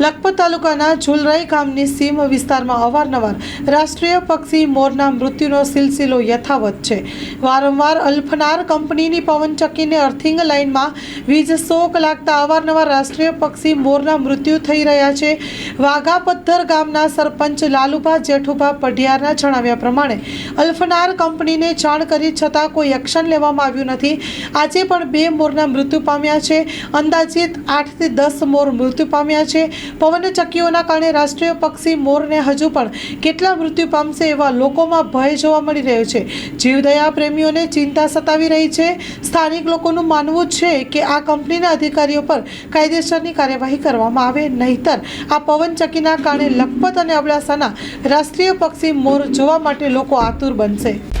લખપત તાલુકાના ઝુલરાઈ ગામની સીમ વિસ્તારમાં અવારનવાર રાષ્ટ્રીય પક્ષી મોરના મૃત્યુનો સિલસિલો યથાવત છે. વારંવાર અલ્ફનાર કંપનીની પવનચક્કીને અર્થિંગ લાઇનમાં વીજ શોક લાગતા અવારનવાર રાષ્ટ્રીય પક્ષી મોરના મૃત્યુ થઈ રહ્યા છે. વાઘા પથ્થર ગામના સરપંચ લાલુભા જેઠુભા પઢિયારના જણાવ્યા પ્રમાણે અલ્ફનાર કંપનીને જાણ કરી છતાં કોઈ એક્શન લેવામાં આવ્યું નથી. આજે પણ બે મોરના મૃત્યુ પામ્યા છે. અંદાજિત આઠથી દસ મોર મૃત્યુ પામ્યા છે. પવનચક્કીઓના કારણે રાષ્ટ્રીય પક્ષી મોરને હજુ પણ કેટલા મૃત્યુ પામશે એવા લોકોમાં ભય જોવા મળી રહ્યો છે. જીવદયા પ્રેમીઓને ચિંતા સતાવી રહી છે. સ્થાનિક લોકોનું માનવું છે કે આ કંપનીના અધિકારીઓ પર કાયદેસરની કાર્યવાહી કરવામાં આવે, નહીતર આ પવનચક્કીના કારણે લખપત અને અબડાસાના રાષ્ટ્રીય પક્ષી મોર જોવા માટે લોકો આતુર બનશે.